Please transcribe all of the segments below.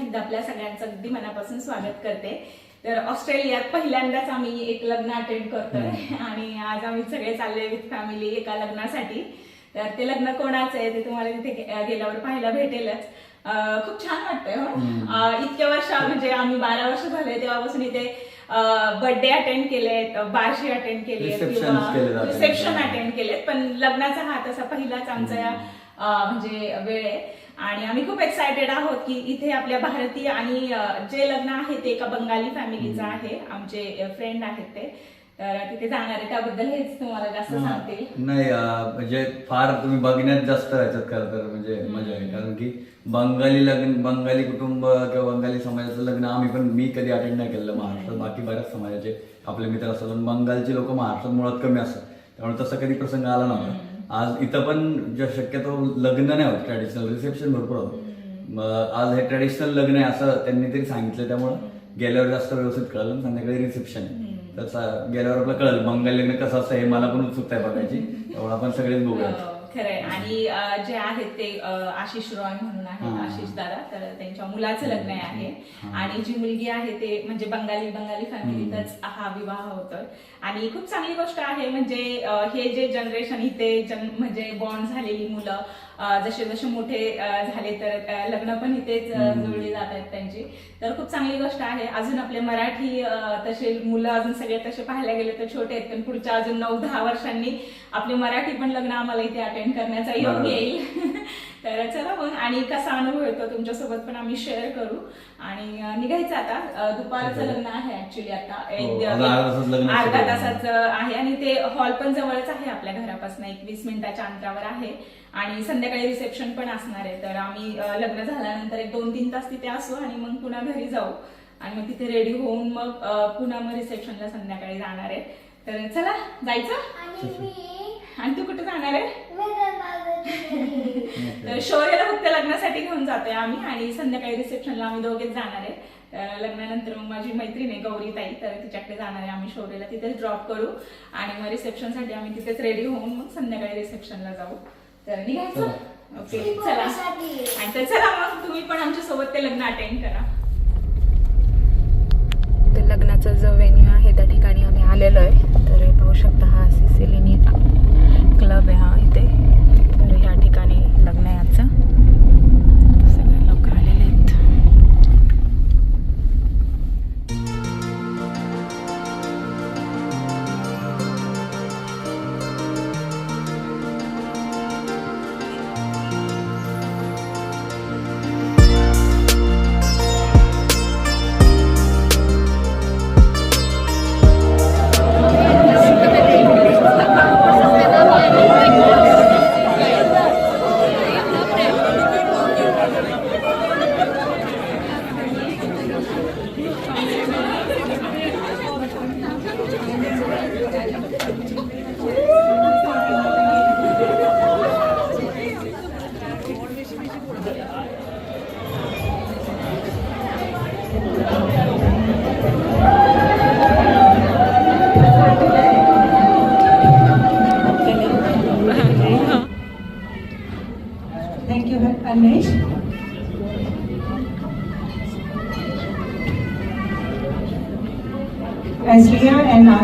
पुन्हा एकदा आपल्या सगळ्यांचं अगदी मनापासून स्वागत करते. तर ऑस्ट्रेलियात पहिल्यांदाच आम्ही एक लग्न अटेंड करतोय आणि आज आम्ही सगळे चाललोय विथ फॅमिली एका लग्नासाठी. तर ते लग्न कोणाचं आहे ते तुम्हाला तिथे गेल्यावर पाहायला भेटेलच. खूप छान वाटतंय हो. इतक्या वर्ष म्हणजे आम्ही बारा वर्ष झाले तेव्हापासून इथे बर्थडे अटेंड केलेत बारशी अटेंड केली. रिसेप्शन अटेंड केलेत. पण लग्नाचा हा तसा पहिलाच आमचा या म्हणजे वेळ आहे. आणि आम्ही खूप एक्सायटेड आहोत की इथे आपल्या भारतीय आणि जे लग्न आहे ते एका बंगाली फॅमिलीचं आहे. आमचे फ्रेंड आहेत ते. तर तिथे जाणार आहे. त्याबद्दल हेच तुम्हाला जास्त सांगतील. नाही म्हणजे फार तुम्ही बघण्यात जास्त ह्याच्यात खरं तर म्हणजे मजा आहे कारण की बंगाली लग्न बंगाली कुटुंब किंवा बंगाली समाजाचं लग्न आम्ही पण मी कधी अटेंड नाही केलं महाराष्ट्रात. बाकी बऱ्याच समाजाचे आपले मित्र असतात. पण बंगालची लोक महाराष्ट्रात मुळात कमी असतात. त्यामुळे तसा कधी प्रसंग आला नव्हता. आज इथं पण जे शक्यतो लग्न नाही होत ट्रॅडिशनल रिसेप्शन भरपूर होतं. मग आज हे ट्रॅडिशनल लग्न आहे असं त्यांनी तरी सांगितलं त्यामुळं गेल्यावर जास्त व्यवस्थित कळलं संध्याकाळी रिसेप्शन आहे. तसं गेल्यावर आपलं कळलं बंगाली लग्न कसं असतं हे मला पण उत्सुकता आहे बघायची. त्यामुळे आपण सगळेच बघूया अं, खरंय. आणि अं, जे आहेत ते अं, आशिष रॉय म्हणून आहेत हा. आशिष दादा. तर त्यांच्या मुलाचं लग्न आहे. आणि जी मुलगी आहे ते म्हणजे बंगाली बंगाली फॅमिलीतच हा विवाह होतोय. आणि खूप चांगली गोष्ट आहे म्हणजे अं, हे जे जनरेशन इथे जन म्हणजे बॉन्ड झालेली मुलं जसे जसे मोठे झाले तर लग्न पण इथेच जुळली जात आहेत त्यांची. तर खूप चांगली गोष्ट आहे. अजून आपले मराठी तसे मुलं अजून सगळे तसे पाहायला गेले तर छोटे आहेत पण पुढच्या अजून नऊ दहा वर्षांनी आपले मराठी पण लग्न आम्हाला इथे अटेंड करण्याचा योग. येईल. तर चला मग. आणि कसा अनुभव येतो तुमच्यासोबत पण आम्ही शेअर करू. आणि निघायचं आता. दुपारचं लग्न आहे ऍक्च्युली आता. हो, अर्धा. तासाचं आहे. आणि ते हॉल पण जवळच आहे आपल्या घरापासून. एक वीस मिनिटाच्या अंतरावर आहे. आणि संध्याकाळी रिसेप्शन पण असणार आहे. तर आम्ही लग्न झाल्यानंतर एक दोन तीन तास तिथे असू आणि मग पुन्हा घरी जाऊ. आणि मग तिथे रेडी होऊन मग पुन्हा मग रिसेप्शनला संध्याकाळी जाणार आहे. तर चला जायचं? आणि तू कुठे जाणार आहे. तर शौर्याला फक्त लग्नासाठी घेऊन जातोय आम्ही आणि संध्याकाळी रिसेप्शनला आम्ही दोघेच जाणार आहे. तर लग्नानंतर मग माझी मैत्रीण आहे गौरी ताई तर तिच्याकडे जाणार आहे आम्ही शौर्याला. तिथेच ड्रॉप करू आणि मग रिसेप्शनसाठी आम्ही तिथेच रेडी होऊन मग संध्याकाळी रिसेप्शनला जाऊ. तर निघायचं? ओके चला. आणि तर चला मग तुम्ही पण आमच्यासोबत ते लग्न अटेंड करा. ते लग्नाचा जो व्हेन्यू आहे त्या ठिकाणी आम्ही आलेलो आहे. तर पाहू शकता हा सिसिलिनी क्लब आहे हा इथे.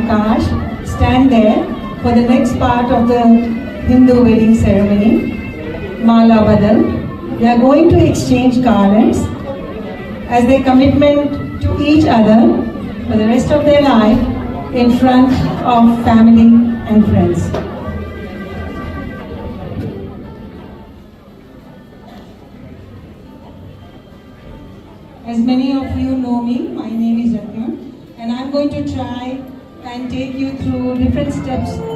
Akash stand there for the next part of the Hindu wedding ceremony, Mala Badal, they are going to exchange garlands as their commitment to each other for the rest of their life in front of family and friends. Take you through different steps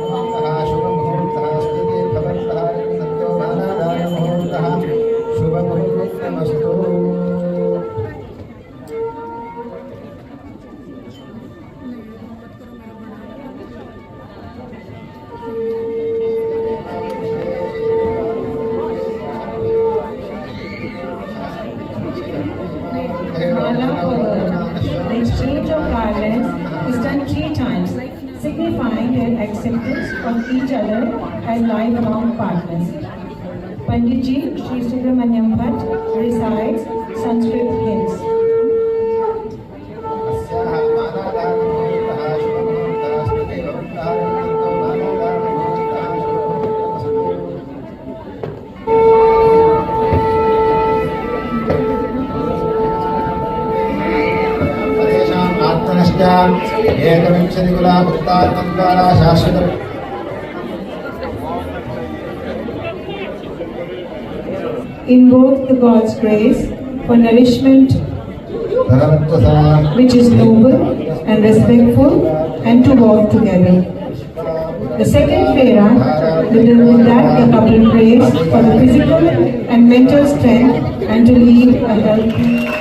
their acceptance of each other as lifelong partners. Panditji Sri Subramanyam Bhatt recites आत्मनश्च एकविंशतिकुला भक्तात्मद्वारा शाश्वत Invoke the God's grace for nourishment भगवत्वसा which is noble and respectful and to walk together. The second Fera, with with that the couple prays for the physical and mental strength and to lead a healthy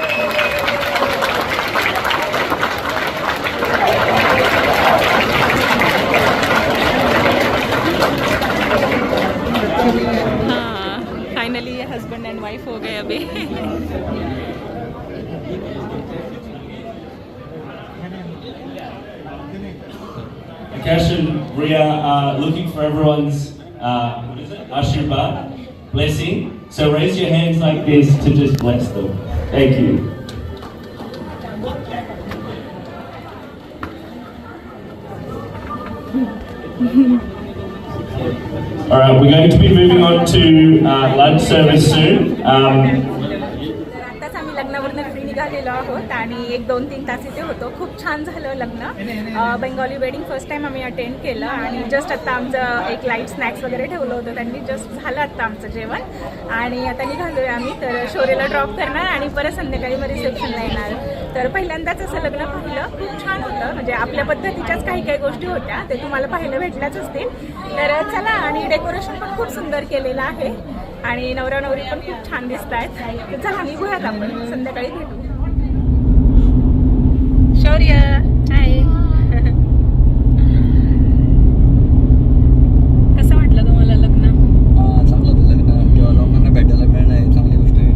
bless them. Thank you. All right, we're going to be moving on to uh, lunch service soon. Um, निघालेलो आहोत आणि एक दोन तीन तास इथे होतो. खूप छान झालं लग्न. अं, बेंगॉली वेडिंग फर्स्ट टाइम आम्ही अटेंड केलं आणि जस्ट आता आमचं एक लाइट स्नॅक्स वगैरे ठेवलं होतं त्यांनी. जस्ट झालं आता आमचं जेवण. आणि आता निघालोय आम्ही. तर शोरेला ड्रॉप करणार आणि परत संध्याकाळी मग रिसेप्शनला येणार. तर पहिल्यांदाच असं लग्न पाहिलं. खूप छान होतं. म्हणजे आपल्या पद्धतीच्याच काही काही गोष्टी होत्या. ते तुम्हाला पाहायला भेटल्याच असतील. तर चला आणि डेकोरेशन पण खूप सुंदर केलेलं आहे. आणि नवरा नवरी पण खूप छान दिसत आहेत. तर चला निघूयात आपण. संध्याकाळी भेटू. शौर्य हाय कसं वाटलं तुम्हाला लग्न चांगलं होतं लग्न किंवा लोकांना भेटायला मिळणं हे चांगली गोष्ट आहे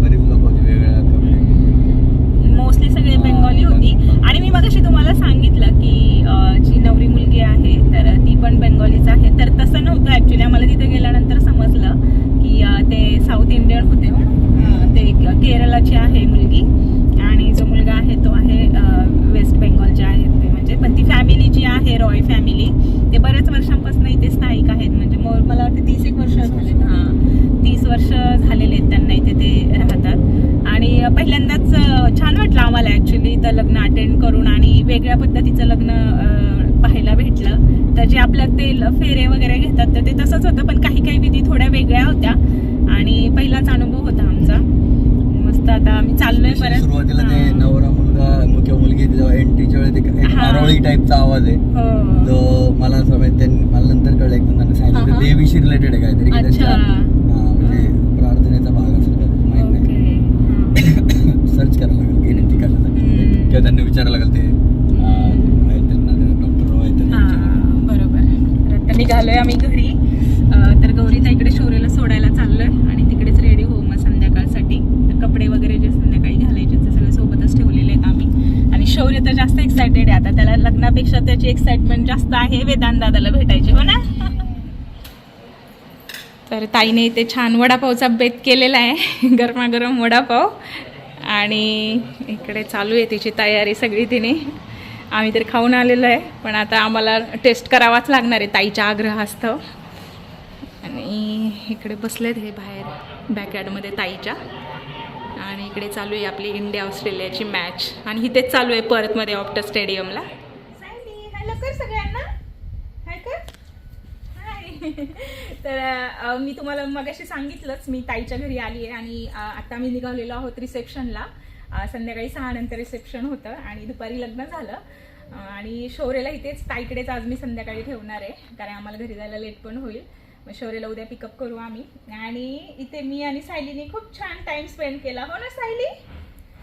बरीच लोक होती वेगवेगळ्या कम्युनिटी मोस्टली सगळे बेंगॉली होती आणि मी मगाशी तुम्हाला सांगितलं की अं, जी नवरी मुलगी आहे तर ती पण बेंगॉलीच आहे तर तसं नव्हतं ॲक्च्युली आम्हाला तिथे गेल्यानंतर समजलं की अं, ते साऊथ इंडियन होते हो अं, ते क- केरलाची आहे मुलगी आणि जो मुलगा आहे तो आहे अं, वेस्ट बेंगॉलचे आहेत ते म्हणजे पण ती फॅमिली जी आहे रॉय फॅमिली ते बऱ्याच वर्षांपासून इथे स्थायिक आहेत. म्हणजे मला वाटतं तीस एक वर्ष झाले हां. तीस वर्ष झालेले आहेत त्यांना इथे ते राहतात. आणि पहिल्यांदाच छान वाटलं आम्हाला ॲक्च्युली इथं लग्न अटेंड करून आणि वेगळ्या पद्धतीचं लग्न पाहायला भेटलं. तर जे आपल्या ते फेरे वगैरे घेतात तर ते तसंच होतं पण काही काही विधी थोड्या वेगळ्या होत्या. आणि पहिलाच अनुभव होता आमचा. मस्त आता आम्ही चाललोय परत. हां. नवरा मुलगा जेव्हा एंट्रीच्या वेळेस एक- हां. आरोळी टाईपचा आवाज आहे हो जो मला असं माहित- त्यांनी मला नंतर कळलं एकदम त्यांना हा, हा. सांगितलं देवीशी रिलेटेड आहे काहीतरी. त्यांच्या हा, म्हणजे प्रार्थनेचा भाग असेल माहीत नाही सर्च करायला लागेल की नक्की कशासाठी. किंवा त्यांना विचारायला लागेल ते डॉक्टर हां. बरोबर निघालोय आम्ही घरी तर गौरीता इकडे शौर्यला सोडायला चाललोय आणि तिकडेच रेडी होऊ मग संध्याकाळसाठी तर कपडे वगैरे जे संध्याकाळी घालायचे ते सगळे सोबतच ठेवलेले आहेत आम्ही आणि शौर्य तर जास्त एक्सायटेड आहे. आता त्याला लग्नापेक्षा त्याची एक्साइटमेंट जास्त आहे. वेदांत दादाला भेटायची हो ना? तर ताईने इथे छान वडापावचा बेत केलेला आहे. गरमागरम वडापाव. आणि इकडे चालू आहे तिची तयारी सगळी तिने. आम्ही तर खाऊन आलेलो आहे. पण आता आम्हाला टेस्ट करावाच लागणार आहे ताईच्या आग्रहास्तव. आणि इकडे बसलेत हे बाहेर बॅकयार्डमध्ये ताईच्या. आणि इकडे चालू आहे आपली इंडिया ऑस्ट्रेलियाची मॅच आणि इथेच चालू आहे परतमध्ये ऑप्टर स्टेडियमला सगळ्यांना. तर मी तुम्हाला मगाशी सांगितलंच मी ताईच्या घरी आली आहे आणि आता मी निघालेलो आहोत रिसेप्शनला संध्याकाळी सहा नंतर रिसेप्शन होतं आणि दुपारी लग्न झालं. आणि शौर्यला इथेच ताईकडेच आज मी संध्याकाळी ठेवणार आहे कारण आम्हाला घरी जायला लेट पण होईल. मग शौर्यला उद्या पिकअप करू आम्ही. आणि इथे मी आणि सायलीने खूप छान टाइम स्पेंड केला. हो ना सायली?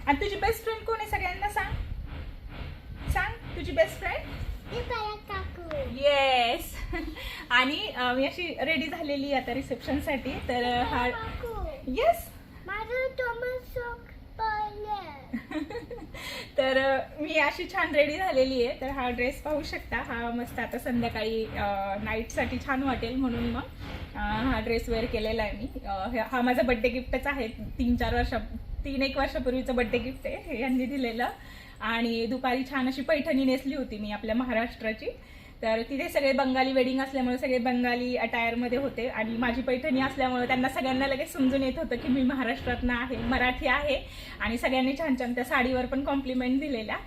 आणि तुझी बेस्ट फ्रेंड कोण आहे सगळ्यांना सांग? सांग तुझी बेस्ट फ्रेंड येस आणि मी अशी रेडी झालेली आता रिसेप्शनसाठी तर हा येस तर मी अशी छान रेडी झालेली आहे. तर हा ड्रेस पाहू शकता. हा मस्त आता संध्याकाळी नाईटसाठी छान वाटेल म्हणून मग. हा ड्रेस वेअर केलेला आहे मी. हा माझा बड्डे गिफ्टच आहे. तीन चार वर्षा तीन एक वर्षापूर्वीचं बड्डे गिफ्ट आहे. हे यांनी दिलेलं. आणि दुपारी छान अशी पैठणी नेसली होती मी आपल्या महाराष्ट्राची. तर तिथे सगळे बंगाली वेडिंग असल्यामुळे सगळे बंगाली अटायरमध्ये होते. आणि माझी पैठणी असल्यामुळे त्यांना सगळ्यांना लगेच समजून येत होतं की मी महाराष्ट्रातनं आहे मराठी आहे. आणि सगळ्यांनी छान छान त्या साडीवर पण कॉम्प्लिमेंट दिलेला.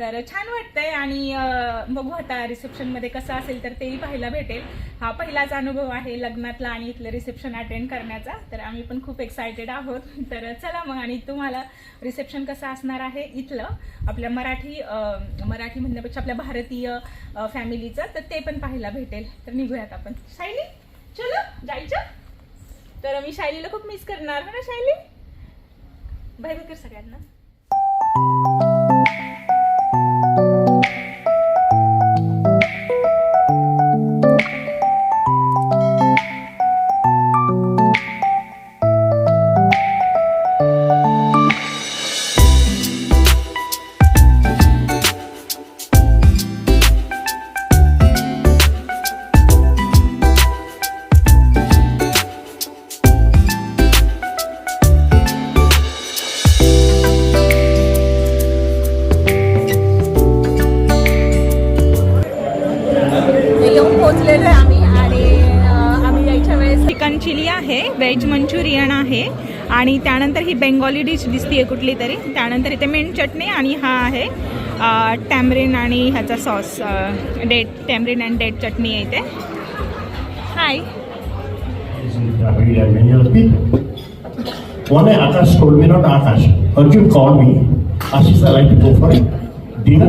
तर छान वाटतंय आणि बघू आता रिसेप्शनमध्ये कसं असेल तर तेही पाहायला भेटेल. हा पहिलाच अनुभव आहे लग्नातला आणि इथलं रिसेप्शन अटेंड करण्याचा. तर आम्ही पण खूप एक्सायटेड आहोत. तर चला मग आणि तुम्हाला रिसेप्शन कसं असणार आहे इथलं? आपल्या मराठी मराठी म्हणण्यापेक्षा आपल्या भारतीय फॅमिलीचं तर ते पण पाहायला भेटेल. तर निघूयात आपण. शायली? चलो जायचं? तर मी शायलीला खूप मिस करणार. हो ना शायली? बाय कर सगळ्यांना. thank you बेंगॉली डिश दिसतीये कुठली तरी त्यानंतर इथे मेन चटणी आणि हा आहे टॅमरिन आणि ह्याचा sauce date tamarind and date chutney आहे इथे hi One Akash told me, not Akash, Arjun called me, Ashish, I'd like to go for dinner.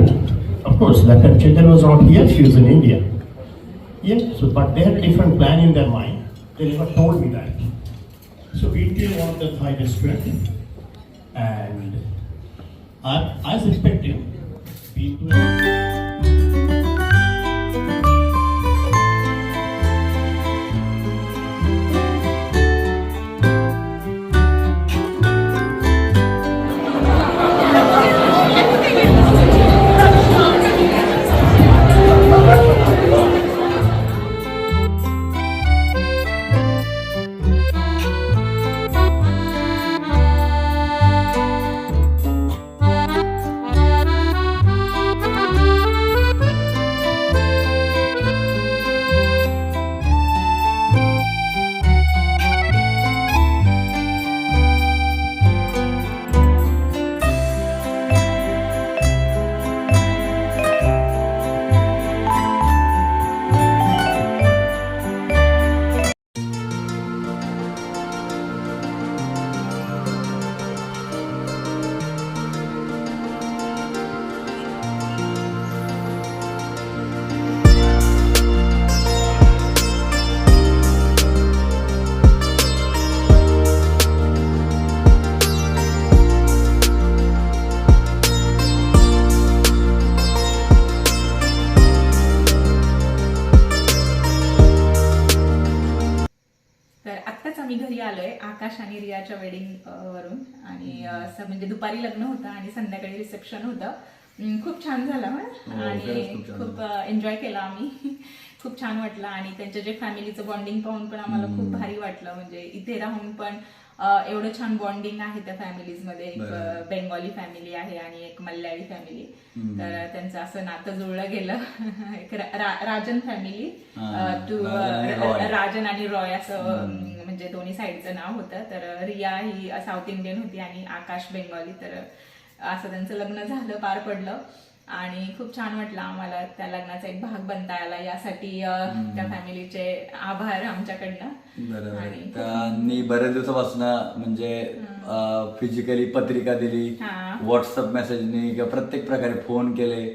Of course, that time Chetan was not here, she was in India. Yeah, so, but they had a different plan in their mind. They never told me that. So we did one of the Thai restaurant and I, as expected, people. आलोय आकाश आणि रियाच्या wedding वरून. आणि असं म्हणजे दुपारी लग्न होतं आणि संध्याकाळी रिसेप्शन होतं. खूप छान झालं हो. आणि खूप एन्जॉय केला आम्ही. खूप छान वाटलं आणि त्यांच्या जे फॅमिलीचं बॉन्डिंग पाहून पण आम्हाला खूप भारी वाटलं. म्हणजे इथे राहून पण एवढं छान बॉन्डिंग आहे त्या फॅमिलीजमध्ये. एक बेंगॉली फॅमिली आहे आणि एक मल्याळी फॅमिली तर त्यांचं असं नातं जुळलं गेलं. एक राजन फॅमिली टू राजन आणि रॉय. असं म्हणजे दोन्ही साईडचं नाव होतं. तर रिया ही साऊथ इंडियन होती आणि आकाश बेंगॉली. तर असं त्यांचं लग्न झालं पार पडलं. आणि खूप छान वाटलं आम्हाला त्या लग्नाचा एक भाग बनता आला. यासाठी त्या फॅमिलीचे आभार आमच्याकडनं. आणि त्यांनी बऱ्याच दिवसापासून म्हणजे फिजिकली पत्रिका दिली. व्हॉट्सअप मेसेजनी किंवा प्रत्येक प्रकारे फोन केले.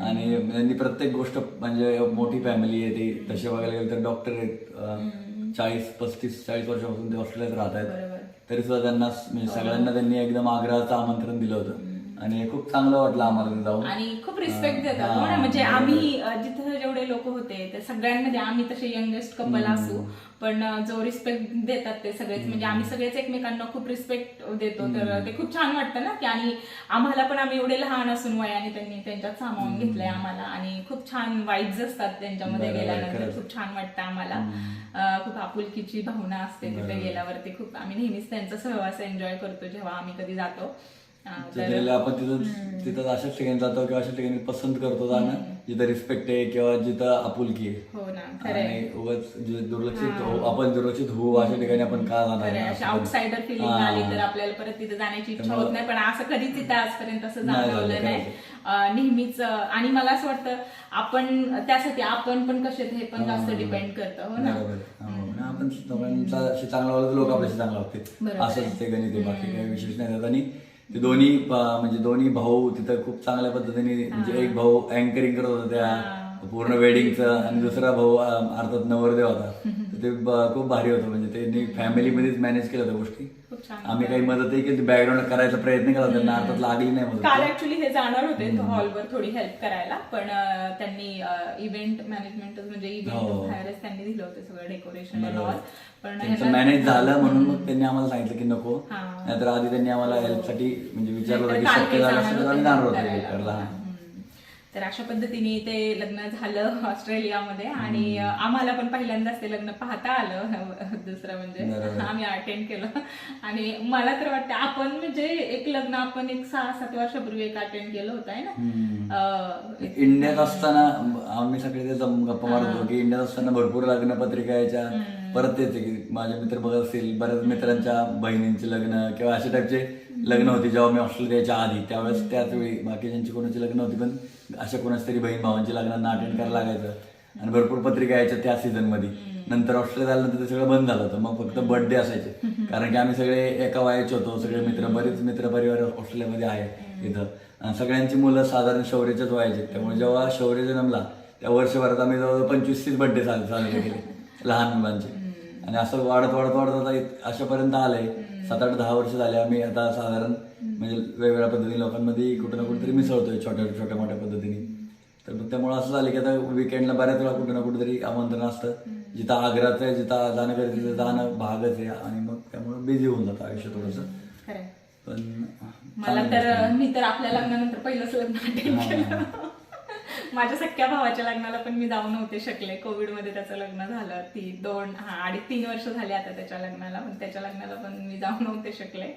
आणि त्यांनी प्रत्येक गोष्ट म्हणजे मोठी फॅमिली आहे ती. तसे बघायला गेलं तर डॉक्टर आहेत चाळीस पस्तीस चाळीस वर्षापासून ते ऑस्ट्रेलियात राहत आहेत. तरी सुद्धा त्यांना म्हणजे सगळ्यांना त्यांनी एकदम आग्रहाचं आमंत्रण दिलं होतं. आणि खूप चांगलं वाटलं आम्हाला जाऊन. आणि खूप रिस्पेक्ट देतात हा, ना? म्हणजे. आम्ही जिथं जेवढे लोक होते ते सगळ्यांमध्ये आम्ही तसे यंगेस्ट कपल असू. पण जो रिस्पेक्ट देतात ते सगळेच म्हणजे आम्ही सगळेच एकमेकांना खूप रिस्पेक्ट देतो. तर ते खूप छान वाटतं ना की आणि आम्हाला पण आम्ही एवढे लहान असून वयाने त्यांनी त्यांच्यात सामावून घेतलंय आम्हाला. आणि खूप छान वाईब्स असतात त्यांच्यामध्ये गेल्यानंतर. खूप छान वाटतं आम्हाला. खूप आपुलकीची भावना असते तिथे. गेल्यावरती. खूप आम्ही नेहमीच त्यांचा सहवास एन्जॉय करतो जेव्हा आम्ही कधी जातो. जनरली आपण तिथं तिथं अशाच ठिकाणी जातो किंवा अशा ठिकाणी पसंत करतो जाणं जिथं रिस्पेक्ट आहे किंवा जिथं आपुलकी आहे. हो आणि उगाच दुर्लक्षित हो. आपण दुर्लक्षित होऊ अशा ठिकाणी आपण का जाणार आउटसाइडर फिलिंग. आली तर आपल्याला परत तिथे जाण्याची इच्छा होत नाही पण असं कधीच तिथे आजपर्यंत असं जाणवलं नाही. नेहमीच आणि मला असं वाटतं आपण त्यासाठी आपण पण कसे हे पण जास्त. डिपेंड करतं हो ना? आपण चांगला लोक आपल्याशी चांगला आहे. असंच ते गणित बाकी काही विशेष नाही. आणि ते दोन्ही म्हणजे दोन्ही भाऊ तिथं खूप चांगल्या पद्धतीने म्हणजे एक भाऊ अँकरिंग करत होता त्या पूर्ण वेडिंगचं आणि दुसरा भाऊ अर्थात नवरदेव होता. ते खूप भारी होतं. म्हणजे त्यांनी फॅमिलीमध्येच मॅनेज केलं त्या गोष्टी. खूप छान. आम्ही काही मदतही केली बॅकग्राऊंड करायचा प्रयत्न केला त्यांना अर्थात लागली नाही मदत. काल ऍक्च्युली हे जाणार होते हॉलवर थोडी हेल्प करायला पण अं, त्यांनी इव्हेंट मॅनेजमेंट म्हणजे इव्हेंट हो. बाहेरच त्यांनी दिलं होतं सगळं डेकोरेशन बरोबर. ऑल पण त्यांचं मॅनेज झालं म्हणून मग त्यांनी आम्हाला सांगितलं की नको. हा. नाहीतर आधी त्यांनी आम्हाला हेल्पसाठी म्हणजे विचारलं होतं की नाहीतर काल शक्य झालं असेल तर आम्ही जाणार होतो करायला. तर अशा पद्धतीने ते लग्न झालं ऑस्ट्रेलियामध्ये आणि आम्हाला पण पहिल्यांदाच ते लग्न पाहता आलं. दुसरं म्हणजे. आम्ही अटेंड केलं. आणि मला तर वाटतं आपण म्हणजे एक लग्न आपण एक सहा सात वर्षापूर्वी एक अटेंड केलं होतं आहे ना? इंडियात असताना आम्ही सगळे गप्पा मारत होतो की इंडियात असताना भरपूर लग्न पत्रिका यायच्या. परत आहे की माझे मित्र बघत असतील बऱ्याच मित्रांच्या बहिणींचे लग्न किंवा अशा टाईपचे लग्न होते जेव्हा मी ऑस्ट्रेलिया द्यायच्या आधी त्यावेळेस त्याच वेळी बाकीच्यांची कोणाची लग्न होती पण अशा कोणाच तरी बहीण भावांची लग्नांना अटेंड करायला लागायचं. आणि भरपूर पत्रिका यायच्या त्या सीझनमध्ये. नंतर ऑस्ट्रेलिया झाल्यानंतर ते सगळं बंद झालं होतं. मग फक्त बर्थडे असायचे. कारण की आम्ही सगळे एका वयाचे होतो. सगळे मित्र बरेच मित्र परिवार ऑस्ट्रेलियामध्ये आहे इथं. आणि सगळ्यांची मुलं साधारण शौर्याच्याच वयाचे. त्यामुळे जेव्हा शौर्य जन्मला त्या वर्षभरात आम्ही जवळ पंचवीस तीस बर्थडे साजरे केले. लहान मुलांचे. आणि असं वाढत वाढत वाढत आता अशापर्यंत आलंय. सात आठ दहा वर्ष झाले आम्ही आता साधारण म्हणजे वेगवेगळ्या पद्धतीने लोकांमध्ये कुठं ना कुठेतरी मिसळतोय छोट्या छोट्या मोठ्या पद्धतीने. तर मग त्यामुळे असं झालं की आता विकेंडला बऱ्याच वेळा कुठं ना कुठेतरी आमंत्रण असतं. जिथं आग्राचं आहे जिथं जाणं गरजेचं जाणं भागच आहे आणि मग त्यामुळे बिझी होऊन जातं आयुष्य थोडंसं. पण मला तर मी तर आपल्या लग्नानंतर पहिलंच लग्न माझ्या सख्या भावाच्या लग्नाला पण मी जाऊ नव्हते शकले. कोविडमध्ये त्याचं लग्न झालं. ती दोन हा अडीच तीन वर्ष झाली आता त्याच्या लग्नाला पण त्याच्या लग्नाला पण मी जाऊ नव्हते शकले.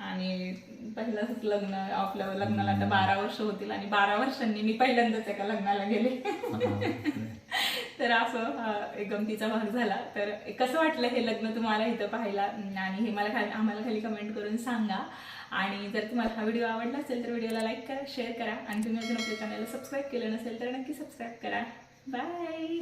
आणि पहिलंच लग्न आपल्या लग्नाला आता बारा वर्ष होतील आणि बारा वर्षांनी मी पहिल्यांदाच एका लग्नाला गेले. तर असं हा, एक गमतीचा भाग झाला. तर कसं वाटलं हे लग्न तुम्हाला इथं पाहायला? आणि हे मला खाली आम्हाला खाली कमेंट करून सांगा. आणि जर तुम्हाला हा व्हिडिओ आवडला असेल तर व्हिडिओला लाईक करा शेअर करा आणि तुम्ही अजून आपल्या चॅनलला सबस्क्राईब केलं नसेल तर नक्की सबस्क्राईब करा. बाय!